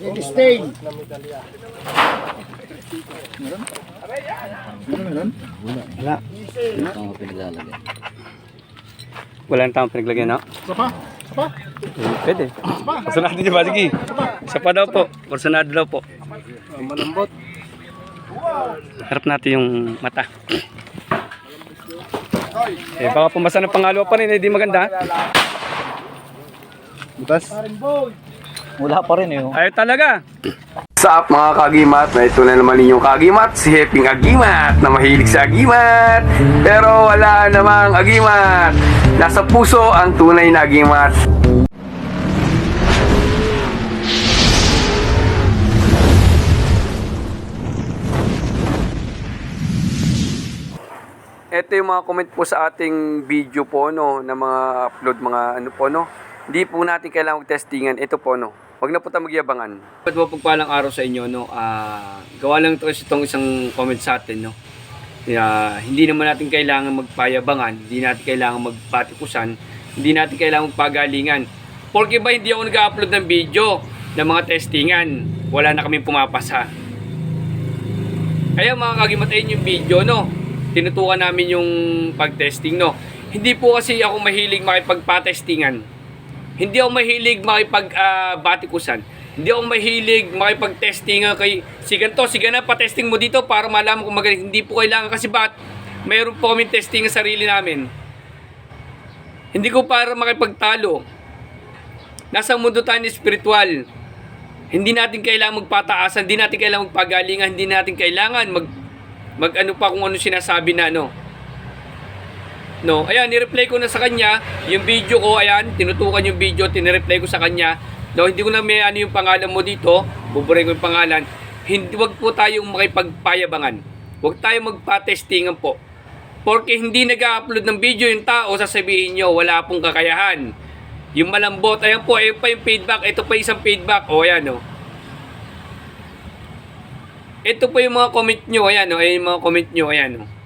Red stain. Wala nang tamang pinaglagyan, no? Isa pa? Isa pa? Hmm, Pwede. Kursunado niyo ba? Sige. Isa pa daw po. Kursunado daw po. Malambot. Harap natin yung mata. Eh, baka pumasa ng pangalawa pa rin, hindi maganda. Butas. Wala pa rin eh. oh. Ayaw talaga. What's up mga kagimat? Na ito na naman inyong kagimat, si Heping Agimat na mahilig sa agimat. Pero wala namang agimat. Nasa puso ang tunay na agimat. Ito yung mga comment po sa ating video po no, na mga upload mga ano po no. Hindi po natin kailangan testingan. Ito po no. Huwag na po tayo magyabangan. Ba't mo pagpalang araw sa inyo no. Ah, gawa lang ito itong isang comment sa atin no. Ah, hindi naman natin kailangan magpayabangan, hindi natin kailangan magpatikusan, hindi natin kailangan magpagalingan. Porque ba hindi ako nag-upload ng video ng mga testingan, wala na kami pumapasa. Kaya mga kagimatayin yung video, no? Tinutukan namin yung pag-testing, no? Hindi po kasi ako mahilig makipagpa-testingan. Hindi ako mahilig makipag-batikusan. Hindi ako mahilig makipag-testingan kay si ganito, si ganun, pa-testing mo dito para malaman kung magaling. Hindi po kailangan kasi bat mayroon po kami testing sa sarili namin. Hindi ko para makipagtalo. Nasa mundo tayo ni spiritual. Hindi natin kailangan magpataasan, hindi natin kailangan magpagalingan, hindi natin kailangan mag mag ano pa kung ano sinasabi na ano. No, ayan, ni-reply ko na sa kanya yung video ko, ayan, tinutukan yung video, tinireply ko sa kanya. No, hindi ko na may ano yung pangalan mo dito, buburin ko yung pangalan. Hindi wag po tayong makipagpayabangan. Wag tayong magpa-testingan po. Porque hindi nag-upload ng video yung tao, sasabihin nyo, wala pong kakayahan. Yung malambot, ayan po, ayan pa yung feedback, ito pa isang feedback, o ayan o. Ito po yung mga comment nyo, ayan o, ayan yung mga comment nyo, ayan o.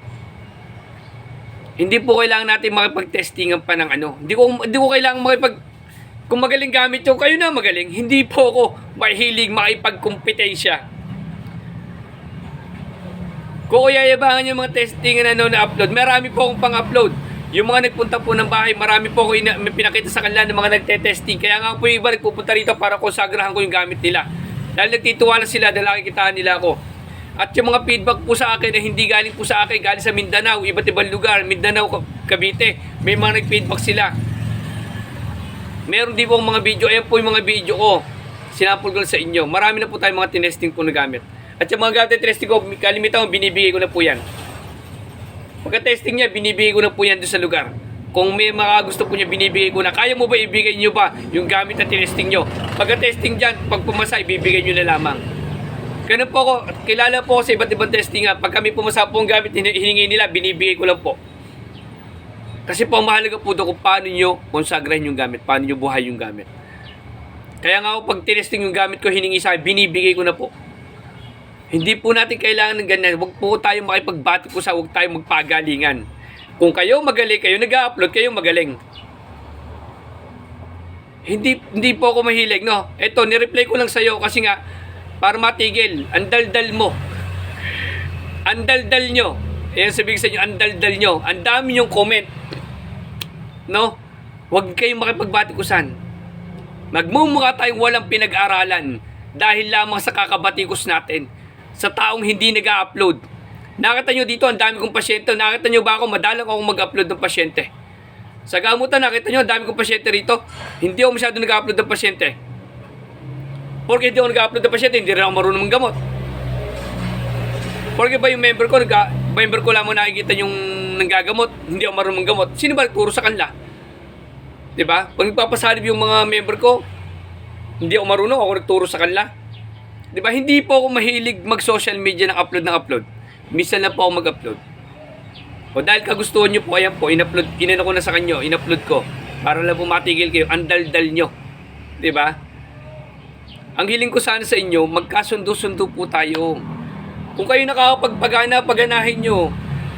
Hindi po kailangan natin makipag-testingan pa ng ano. Hindi ko, hindi ko kailangan makipag... Kung magaling gamit yung kayo na magaling, hindi po ako mahilig makipagkompetensya. Kung yayabangan yung mga testing na ano na upload, marami po akong pang-upload. Yung mga nagpunta po ng bahay, marami po ako ina- pinakita sa kanila ng mga nagte-testing. Kaya nga po yung iba nagpupunta rito para konsagrahan ko yung gamit nila. Dahil nagtitiwala sila dahil nakikitaan nila ako. At yung mga feedback po sa akin na hindi galing po sa akin, galing sa Mindanao, iba't ibang lugar, Mindanao, Cavite, may mga nag-feedback sila. Meron din po mga video, ayan po yung mga video ko. Sinapol ko sa inyo. Marami na po tayong mga tinesting po na gamit. At yung mga gamit na tinesting ko, kalimitan ko, binibigay ko na po yan. Pagka-testing niya, binibigay ko na po yan doon sa lugar. Kung may mga gusto po niya, binibigay ko na. Kaya mo ba ibigay niyo ba yung gamit na tinesting niyo? Pagka-testing dyan, pag pumasa, ibibigay niyo na lamang. Ganun po ako, kilala po sa iba't ibang testing nga. Pag kami pumasa po ang gamit, hin- hiningi nila, binibigay ko lang po. Kasi po, mahalaga po doon kung paano nyo konsagrahin yung gamit, paano nyo buhay yung gamit. Kaya nga ako, pag tinesting yung gamit ko, hiningi sa akin, binibigay ko na po. Hindi po natin kailangan ng ganyan. Huwag po tayo makipagbati ko sa huwag tayo magpagalingan. Kung kayo magaling, kayo nag-upload, kayo magaling. Hindi hindi po ako mahilig, no? Ito, ni-reply ko lang sa'yo kasi nga, para matigil, ang daldal mo. Ang daldal nyo. Yan sabihin sa inyo, ang daldal nyo. Ang dami yung comment. No? Huwag kayong makipagbatikusan. Magmumukha tayong walang pinag-aralan dahil lamang sa kakabatikos natin sa taong hindi nag-upload. Nakita nyo dito, ang dami kong pasyente. Nakita nyo ba ako, madalang akong mag-upload ng pasyente. Sa gamutan, nakita nyo, ang dami kong pasyente rito. Hindi ako masyado nag-upload ng pasyente. Porque hindi ako nag-upload ng pasyente, hindi rin ako marunong manggamot. Porque ba yung member ko, nag member ko lamang nakikita yung nanggagamot, hindi ako marunong manggamot. Sino ba nagturo sa kanila? 'Di ba? Pag nagpapasalib yung mga member ko, hindi ako marunong, ako nagturo sa kanila. 'Di ba? Hindi po ako mahilig mag-social media ng upload ng upload. Minsan lang po ako mag-upload. O dahil kagustuhan nyo po, ayan po, in-upload, inano ko na sa kanyo, in-upload ko. Para lang po matigil kayo, ang daldal nyo. 'Di ba? Ang hiling ko sana sa inyo, magkasundo-sundo po tayo. Kung kayo nakakapagpagana, paganahin nyo.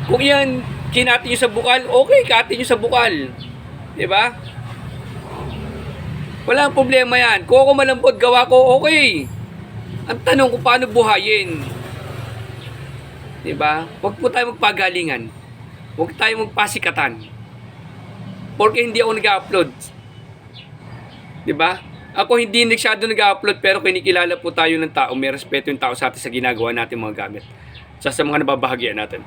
Kung yan, kinati nyo sa bukal, okay, kati nyo sa bukal. ba? Wala problema yan. Kung ako malambot, gawa ko, okay. Ang tanong kung paano buhayin. Diba? Huwag po tayo magpagalingan. Huwag tayo magpasikatan. Porque hindi ako nag-upload. Diba? Ako hindi masyado nag-upload pero kinikilala po tayo ng tao. May respeto yung tao sa atin sa ginagawa natin mga gamit. Sa sa mga nababahagian natin.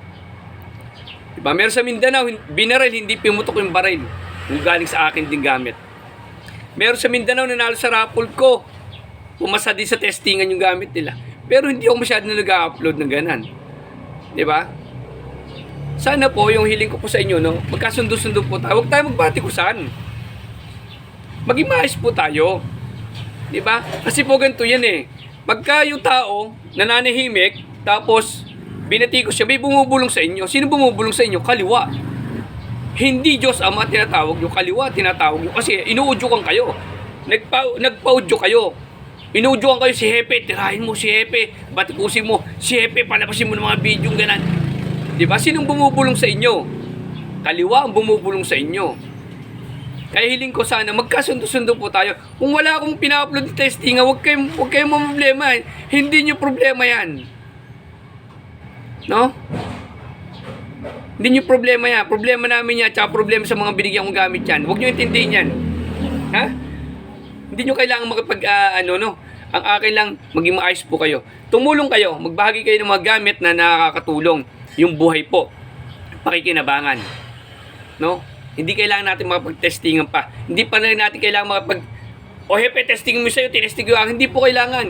Diba? Meron sa Mindanao, binaril, hindi pimutok yung baril. Yung galing sa akin din gamit. Meron sa Mindanao, nanalo sa raffle ko. Pumasa din sa testingan yung gamit nila. Pero hindi ako masyado nag-upload ng ganan. Di ba? Sana po, yung hiling ko po sa inyo, no, magkasundo-sundo po tayo. Huwag tayo magbatikusan. Maging maayos po tayo. Di ba? Kasi po ganito yan eh. Pagka yung tao nananahimik, tapos binatikos siya, may bumubulong sa inyo. Sino bumubulong sa inyo? Kaliwa. Hindi Diyos Ama tinatawag yung kaliwa, tinatawag yung kasi inuudyokan kayo. Nagpa, nagpaudyo kayo. Inuudyokan kayo si Hepe, tirahin mo si Hepe, batikusin mo, si Hepe, palabasin mo ng mga video ganan. Di ba? Sinong bumubulong sa inyo? Kaliwa ang bumubulong sa inyo. Kaya hiling ko sana, magkasundo-sundo po tayo. Kung wala akong pina-upload na testing, huwag kayong, huwag kayong problema. Hindi nyo problema yan. No? Hindi nyo problema yan. Problema namin yan, tsaka problema sa mga binigyan kong gamit yan. Huwag nyo intindihin yan. Ha? Hindi nyo kailangan makipag, ah, ano, no? Ang akin lang, maging maayos po kayo. Tumulong kayo, magbahagi kayo ng mga gamit na nakakatulong. Yung buhay po. Pakikinabangan. No? Hindi kailangan natin makapag-testingan pa. Hindi pa na natin kailangan makapag... O hepe, testing mo sa'yo, tinesting ko. Hindi po kailangan.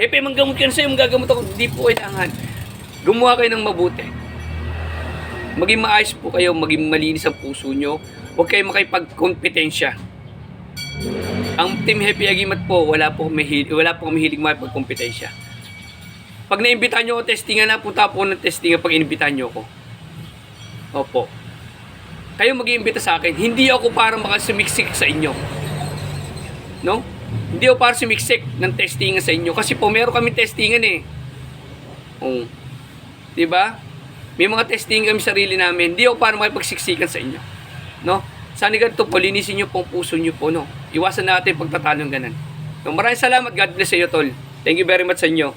Hepe, manggamot ka na sa'yo, magagamot ako. Hindi po kailangan. Gumawa kayo ng mabuti. Maging maayos po kayo, maging malinis ang puso nyo. Huwag kayo makipagkompetensya. Ang Team Happy Agimat po, wala po mahilig, wala po mahilig makipagkompetensya. Pag naimbitahan nyo ako testingan na, punta po ng testingan pag inimbitahan nyo ako. Opo. Kayo mag-iimbita sa akin, hindi ako para makasumiksik sa inyo. No? Hindi ako para sumiksik ng testingan sa inyo. Kasi po, meron kami testingan eh. Oh. 'Di ba? May mga testing kami sarili namin. Hindi ako para makipagsiksikan sa inyo. No? Sana ganito po, linisin niyo pong puso niyo po, no? Iwasan natin pagtatalo ng ganan. No, maraming salamat. God bless sa iyo, tol. Thank you very much sa inyo.